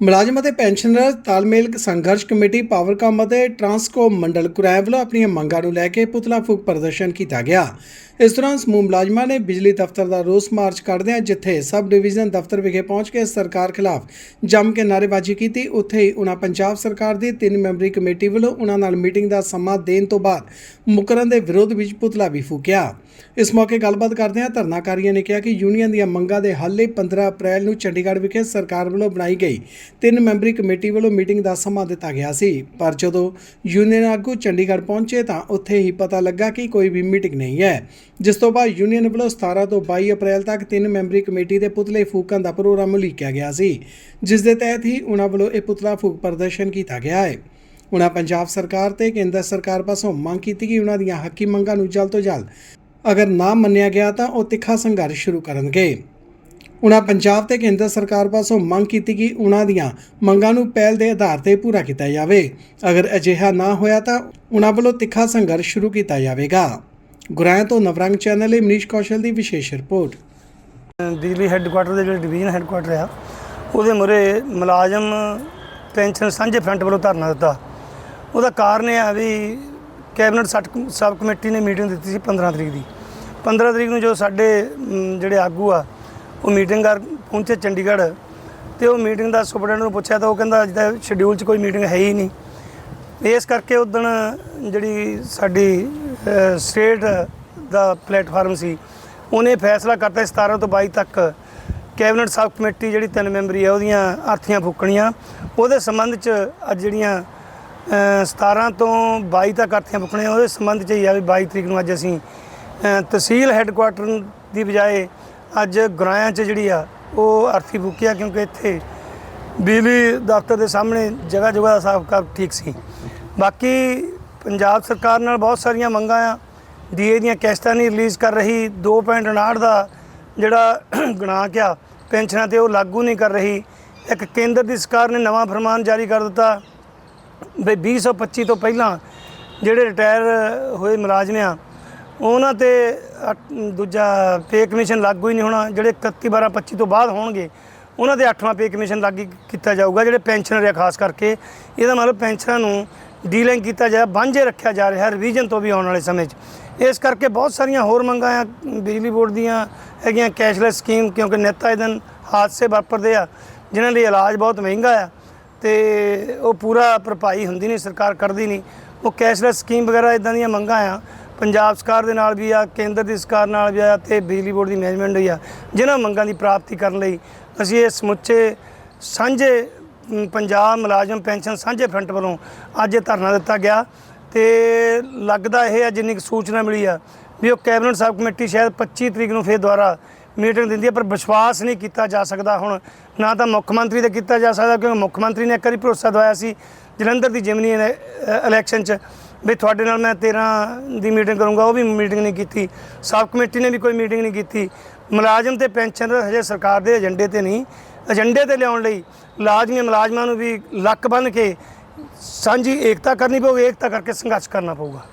ਮੁਲਾਜ਼ਮ ਅਤੇ ਪੈਨਸ਼ਨਰ ਤਾਲਮੇਲ ਸੰਘਰਸ਼ ਕਮੇਟੀ ਪਾਵਰਕਾਮ ਅਤੇ ਟਰਾਂਸਕੋ ਮੰਡਲ ਕੁਰਾਇਆ ਵੱਲੋਂ ਆਪਣੀਆਂ ਮੰਗਾਂ ਨੂੰ ਲੈ ਕੇ ਪੁਤਲਾ ਫੂਕ ਪ੍ਰਦਰਸ਼ਨ ਕੀਤਾ ਗਿਆ। ਇਸ ਦੌਰਾਨ ਸਮੂਹ ਮੁਲਾਜ਼ਮਾਂ ਨੇ ਬਿਜਲੀ ਦਫ਼ਤਰ ਦਾ ਰੋਸ ਮਾਰਚ ਕੱਢਦਿਆਂ ਜਿੱਥੇ ਸਬ ਡਿਵੀਜ਼ਨ ਦਫ਼ਤਰ ਵਿਖੇ ਪਹੁੰਚ ਕੇ ਸਰਕਾਰ ਖਿਲਾਫ ਜੰਮ ਕੇ ਨਾਅਰੇਬਾਜ਼ੀ ਕੀਤੀ, ਉੱਥੇ ਹੀ ਉਹਨਾਂ ਪੰਜਾਬ ਸਰਕਾਰ ਦੀ ਤਿੰਨ ਮੈਂਬਰੀ ਕਮੇਟੀ ਵੱਲੋਂ ਉਹਨਾਂ ਨਾਲ ਮੀਟਿੰਗ ਦਾ ਸਮਾਂ ਦੇਣ ਤੋਂ ਬਾਅਦ ਮੁਕਰਨ ਦੇ ਵਿਰੋਧ ਵਿੱਚ ਪੁਤਲਾ ਵੀ ਫੂਕਿਆ। ਇਸ ਮੌਕੇ ਗੱਲਬਾਤ ਕਰਦਿਆਂ ਧਰਨਾਕਾਰੀਆਂ ਨੇ ਕਿਹਾ ਕਿ ਯੂਨੀਅਨ ਦੀਆਂ ਮੰਗਾਂ ਦੇ ਹੱਲ ਲਈ 15 ਅਪ੍ਰੈਲ ਨੂੰ ਚੰਡੀਗੜ੍ਹ ਵਿਖੇ ਸਰਕਾਰ ਵੱਲੋਂ ਬਣਾਈ ਗਈ ਤਿੰਨ ਮੈਂਬਰੀ ਕਮੇਟੀ ਵੱਲੋਂ ਮੀਟਿੰਗ ਦਾ ਸਮਾਂ ਦਿੱਤਾ ਗਿਆ ਸੀ। ਪਰ ਜਦੋਂ ਯੂਨੀਅਨ ਆਗੂ ਚੰਡੀਗੜ੍ਹ ਪਹੁੰਚੇ ਤਾਂ ਉੱਥੇ ਹੀ ਪਤਾ ਲੱਗਾ ਕਿ ਕੋਈ ਵੀ ਮੀਟਿੰਗ ਨਹੀਂ ਹੈ। ਜਿਸ ਤੋਂ ਬਾਅਦ ਯੂਨੀਅਨ ਵੱਲੋਂ 17 ਤੋਂ 22 ਅਪ੍ਰੈਲ ਤੱਕ ਤਿੰਨ ਮੈਂਬਰੀ ਕਮੇਟੀ ਦੇ ਪੁਤਲੇ ਫੂਕਾਂ ਦਾ ਪ੍ਰੋਗਰਾਮ ਉਲੀਕਿਆ ਗਿਆ ਸੀ। ਜਿਸ ਦੇ ਤਹਿਤ ਹੀ ਉਹਨਾਂ ਵੱਲੋਂ ਇਹ ਪੁਤਲਾ ਫੂਕ ਪ੍ਰਦਰਸ਼ਨ ਕੀਤਾ ਗਿਆ ਹੈ। ਉਹਨਾਂ ਪੰਜਾਬ ਸਰਕਾਰ ਤੇ ਕੇਂਦਰ ਸਰਕਾਰ ਪਾਸੋਂ ਮੰਗ ਕੀਤੀ ਕਿ ਉਹਨਾਂ ਦੀਆਂ ਹੱਕੀ ਮੰਗਾਂ ਨੂੰ ਜਲਦ ਤੋਂ ਜਲਦ ਅਗਰ ਨਾ ਮੰਨਿਆ ਗਿਆ ਤਾਂ ਉਹ ਤਿੱਖਾ ਸੰਘਰਸ਼ ਸ਼ੁਰੂ ਕਰਨਗੇ। ਉਹਨਾਂ ਪੰਜਾਬ ਤੇ ਕੇਂਦਰ ਸਰਕਾਰ ਪਾਸੋਂ ਮੰਗ ਕੀਤੀ ਕਿ ਉਹਨਾਂ ਦੀਆਂ ਮੰਗਾਂ ਨੂੰ ਪਹਿਲ ਦੇ ਆਧਾਰ ਤੇ ਪੂਰਾ ਕੀਤਾ ਜਾਵੇ। ਅਗਰ ਅਜਿਹਾ ਨਾ ਹੋਇਆ ਤਾਂ ਉਹਨਾਂ ਵੱਲੋਂ ਤਿੱਖਾ ਸੰਘਰਸ਼ ਸ਼ੁਰੂ ਕੀਤਾ ਜਾਵੇਗਾ। ਗੁਰਾਇਆ ਤੋਂ ਨਵਰੰਗ ਚੈਨਲ ਲਈ ਮਨੀਸ਼ ਕੌਸ਼ਲ ਦੀ ਵਿਸ਼ੇਸ਼ ਰਿਪੋਰਟ। ਬਿਜਲੀ ਹੈੱਡਕੁਆਟਰ ਦੇ ਜਿਹੜੇ ਡਿਵੀਜ਼ਨ ਹੈੱਡਕੁਆਟਰ ਆ, ਉਹਦੇ ਮੁਰੇ ਮੁਲਾਜ਼ਮ ਪੈਨਸ਼ਨ ਸਾਂਝੇ ਫਰੰਟ ਵੱਲੋਂ ਧਰਨਾ ਦਿੱਤਾ। ਉਹਦਾ ਕਾਰਨ ਇਹ ਆ ਵੀ ਕੈਬਨਿਟ ਸਟ- ਸਬ ਕਮੇਟੀ ਨੇ ਮੀਟਿੰਗ ਦਿੱਤੀ ਸੀ 15 ਤਰੀਕ ਦੀ। 15 ਤਰੀਕ ਨੂੰ ਜੋ ਸਾਡੇ ਜਿਹੜੇ ਆਗੂ ਆ ਉਹ ਮੀਟਿੰਗ ਕਰ ਪਹੁੰਚੇ ਚੰਡੀਗੜ੍ਹ ਤੇ ਉਹ ਮੀਟਿੰਗ ਦਾ ਸੁਪਰਡੈਂਟ ਨੂੰ ਪੁੱਛਿਆ ਤਾਂ ਉਹ ਕਹਿੰਦਾ ਅੱਜ ਦਾ ਸ਼ਡਿਊਲ 'ਚ ਕੋਈ ਮੀਟਿੰਗ ਹੈ ਹੀ ਨਹੀਂ। ਇਸ ਕਰਕੇ ਉਦੋਂ ਜਿਹੜੀ ਸਾਡੀ ਸਟੇਟ ਦਾ ਪਲੇਟਫਾਰਮ ਸੀ ਉਹਨੇ ਫੈਸਲਾ ਕਰਤਾ 17 ਤੋਂ 22 ਤੱਕ। ਕੈਬਨਿਟ ਸਬ ਕਮੇਟੀ ਜਿਹੜੀ ਤਿੰਨ ਮੈਂਬਰੀ ਹੈ ਉਹਦੀਆਂ ਅਰਥੀਆਂ ਫੂਕਣੀਆਂ। ਉਹਦੇ ਸੰਬੰਧ 'ਚ ਅੱਜ ਜਿਹੜੀਆਂ ਅ, 17 ਤੋਂ 22 ਤੱਕ ਅਰਥੀਆਂ ਫੂਕਣੀਆਂ ਉਹਦੇ ਸੰਬੰਧ 'ਚ ਹੀ ਆ ਵੀ 22 ਤਰੀਕ ਨੂੰ ਅੱਜ ਅਸੀਂ ਤਹਿਸੀਲ ਹੈੱਡਕੁਆਟਰ ਦੀ ਬਜਾਏ ਅੱਜ ਗੁਰਾਇਆਂ 'ਚ ਜਿਹੜੀ ਆ, ਉਹ ਅਰਥੀ ਫੂਕੀ ਆ ਕਿਉਂਕਿ ਇੱਥੇ ਬਿਜਲੀ ਦਫ਼ਤਰ ਦੇ ਸਾਹਮਣੇ ਜਗ੍ਹਾ ਜਗ੍ਹਾ ਦਾ ਹਿਸਾਬ ਕਿਤਾਬ ਠੀਕ ਸੀ। ਬਾਕੀ ਪੰਜਾਬ ਸਰਕਾਰ ਨਾਲ ਬਹੁਤ ਸਾਰੀਆਂ ਮੰਗਾਂ ਆ। ਡੀਏ ਦੀਆਂ ਕਿਸ਼ਤਾਂ ਨਹੀਂ ਰਿਲੀਜ਼ ਕਰ ਰਹੀ। 2.59 ਦਾ ਜਿਹੜਾ ਗਣਾ ਆ, ਪੈਨਸ਼ਨਾਂ ਤੇ ਉਹ ਲਾਗੂ ਨਹੀਂ ਕਰ ਰਹੀ। ਇੱਕ ਕੇਂਦਰ ਦੀ ਸਰਕਾਰ ਨੇ ਨਵਾਂ ਫਰਮਾਨ ਜਾਰੀ ਕਰ ਦਿੱਤਾ ਵੀ 2025 ਤੋਂ ਪਹਿਲਾਂ ਜਿਹੜੇ ਰਿਟਾਇਰ ਹੋਏ ਮੁਲਾਜ਼ਮ ਆ ਉਹਨਾਂ ਤੇ ਅੱਠ- ਦੂਜਾ ਪੇ ਕਮਿਸ਼ਨ ਲਾਗੂ ਹੀ ਨਹੀਂ ਹੋਣਾ, ਜਿਹੜੇ 31 12 25 ਤੋਂ ਬਾਅਦ ਹੋਣਗੇ, ਉਹਨਾਂ ਦੇ 8ਵਾਂ ਪੇ ਕਮਿਸ਼ਨ ਲਾਗੂ ਕੀਤਾ ਜਾਊਗਾ, ਜਿਹੜੇ ਪੈਨਸ਼ਨਰ ਆ ਖਾਸ ਕਰਕੇ। ਇਹਦਾ ਮਤਲਬ ਪੈਨਸ਼ਨਾਂ ਨੂੰ ਡੀਲਿੰਗ ਕੀਤਾ ਜਾ, ਵਾਂਝੇ ਰੱਖਿਆ ਜਾ ਰਿਹਾ ਰਿਵੀਜ਼ਨ ਤੋਂ ਵੀ ਆਉਣ ਵਾਲੇ ਸਮੇਂ 'ਚ। ਇਸ ਕਰਕੇ ਬਹੁਤ ਸਾਰੀਆਂ ਹੋਰ ਮੰਗਾਂ ਆ, ਬਿਜਲੀ ਬੋਰਡ ਦੀਆਂ ਹੈਗੀਆਂ ਕੈਸ਼ਲੈਸ ਸਕੀਮ ਕਿਉਂਕਿ ਨਿੱਤ ਆਏ ਦਿਨ ਹਾਦਸੇ ਵਾਪਰਦੇ ਆ, ਜਿਨ੍ਹਾਂ ਲਈ ਇਲਾਜ ਬਹੁਤ ਮਹਿੰਗਾ ਆ, ਤੇ ਉਹ ਪੂਰਾ ਭਰਪਾਈ ਹੁੰਦੀ ਨਹੀਂ, ਸਰਕਾਰ ਕਰਦੀ ਨਹੀਂ। ਉਹ ਕੈਸ਼ਲੈਸ ਸਕੀਮ ਵਗੈਰਾ ਇਦਾਂ ਦੀਆਂ ਮੰਗਾਂ ਆ ਪੰਜਾਬ ਸਰਕਾਰ ਦੇ ਨਾਲ ਵੀ ਆ, ਕੇਂਦਰ ਦੀ ਸਰਕਾਰ ਨਾਲ ਵੀ ਆ ਤੇ ਬਿਜਲੀ ਬੋਰਡ ਦੀ ਮੈਨੇਜਮੈਂਟ ਵੀ ਆ, ਜਿਨ੍ਹਾਂ ਮੰਗਾਂ ਦੀ ਪ੍ਰਾਪਤੀ ਕਰਨ ਲਈ ਅਸੀਂ ਇਹ ਸਮੁੱਚੇ ਸਾਂਝੇ ਪੰਜਾਬ ਮੁਲਾਜ਼ਮ ਪੈਨਸ਼ਨ ਸਾਂਝੇ ਫਰੰਟ ਵੱਲੋਂ ਅੱਜ ਇਹ ਧਰਨਾ ਦਿੱਤਾ ਗਿਆ ਤੇ ਲੱਗਦਾ ਇਹ ਆ, ਜਿੰਨੀ ਕੁ ਸੂਚਨਾ ਮਿਲੀ ਆ, ਵੀ ਉਹ ਕੈਬਨਿਟ ਸਬ ਕਮੇਟੀ ਸ਼ਾਇਦ 25 ਤਰੀਕ ਨੂੰ ਫੇਰ ਦੁਬਾਰਾ ਮੀਟਿੰਗ ਦਿੰਦੀ ਹੈ ਪਰ ਵਿਸ਼ਵਾਸ ਨਹੀਂ ਕੀਤਾ ਜਾ ਸਕਦਾ ਹੁਣ। ਨਾ ਤਾਂ ਮੁੱਖ ਮੰਤਰੀ ਤੇ ਕੀਤਾ ਜਾ ਸਕਦਾ, ਕਿਉਂਕਿ ਮੁੱਖ ਮੰਤਰੀ ਨੇ ਇੱਕ ਵਾਰੀ ਭਰੋਸਾ ਦਵਾਇਆ ਸੀ ਜਲੰਧਰ ਦੀ ਜਿਮਨੀ ਇਲੇ- ਇਲੈਕਸ਼ਨ 'ਚ। ਵੀ ਤੁਹਾਡੇ ਨਾਲ ਮੈਂ 13 ਦੀ ਮੀਟਿੰਗ ਕਰੂੰਗਾ, ਉਹ ਵੀ ਮੀਟਿੰਗ ਨਹੀਂ ਕੀਤੀ। ਸਬ ਕਮੇਟੀ ਨੇ ਵੀ ਕੋਈ ਮੀਟਿੰਗ ਨਹੀਂ ਕੀਤੀ। ਮੁਲਾਜ਼ਮ ਤੇ ਪੈਨਸ਼ਨਰ ਹਜੇ ਸਰਕਾਰ ਦੇ ਏਜੰਡੇ ਤੇ ਨਹੀਂ। ਏਜੰਡੇ ਤੇ ਲਿਆਉਣ ਲਈ ਲਾਜ਼ਮੀ ਮੁਲਾਜ਼ਮਾਂ ਨੂੰ ਵੀ ਲੱਕ ਬੰਨ੍ਹ ਕੇ ਸਾਂਝੀ ਏਕਤਾ ਕਰਨੀ ਪਊਗੀ। ਏਕਤਾ ਕਰਕੇ ਸੰਘਰਸ਼ ਕਰਨਾ ਪਊਗਾ।